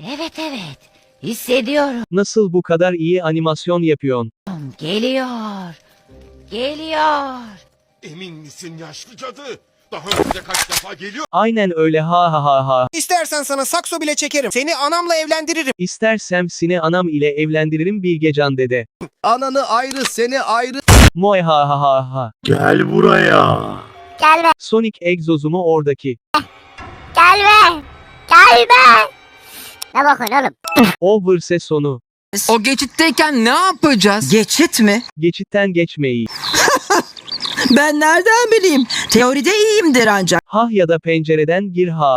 Evet evet. Hissediyorum. Nasıl bu kadar iyi animasyon yapıyorsun? Geliyor. Geliyor. Emin misin yaşlı cadı? Daha önce kaç defa geliyor. Aynen öyle ha ha ha ha. İstersen sana sakso bile çekerim. Seni anamla evlendiririm. İstersem seni anam ile evlendiririm Bilgecan dede. Ananı ayrı seni ayrı. Moy ha ha ha ha. Gel buraya. Gelme. Sonic egzozumu oradaki. Gelme. Gelme. Ne bakın oğlum? Overse sonu. O geçitteyken ne yapacağız? Geçit mi? Geçitten geçmeyi. Ben nereden bileyim? Teoride iyiyimdir ancak. Hah ya da pencereden gir ha.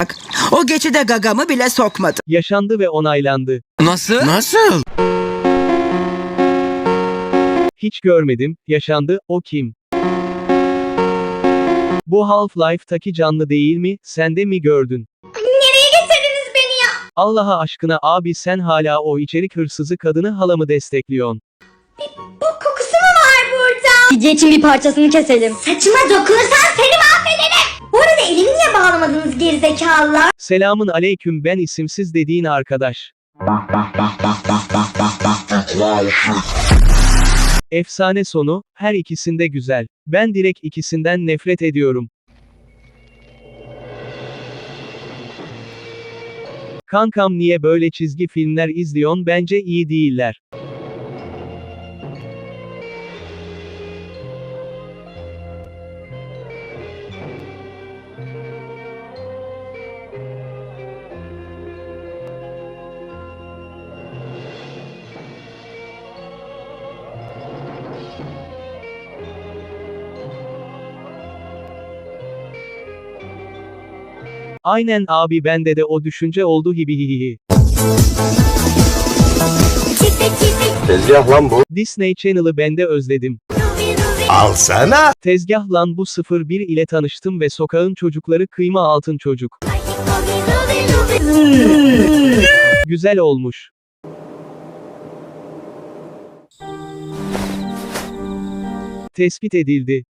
O geçide gagamı bile sokmadı. Yaşandı ve onaylandı. Nasıl? Nasıl? Hiç görmedim, yaşandı, o kim? Bu Half-Life'taki canlı değil mi, sen de mi gördün? Allah'a aşkına abi sen hala o içerik hırsızı kadını halamı destekliyorsun. Bu kokusu mu var burada? Gidce için bir parçasını keselim. Saçıma dokunursan seni mahvederim. Bu arada elimi niye bağlamadınız gerizekalılar? Selamın aleyküm ben isimsiz dediğin arkadaş. Efsane sonu, her ikisinde güzel. Ben direkt ikisinden nefret ediyorum. Kankam niye böyle çizgi filmler izliyorsun bence iyi değiller. Aynen abi bende de o düşünce oldu hibihihihi. Tezgah lan bu. Disney Channel'ı bende özledim. Alsana. Tezgah lan bu 01 ile tanıştım ve sokağın çocukları kıyma altın çocuk. Güzel olmuş. Tespit edildi.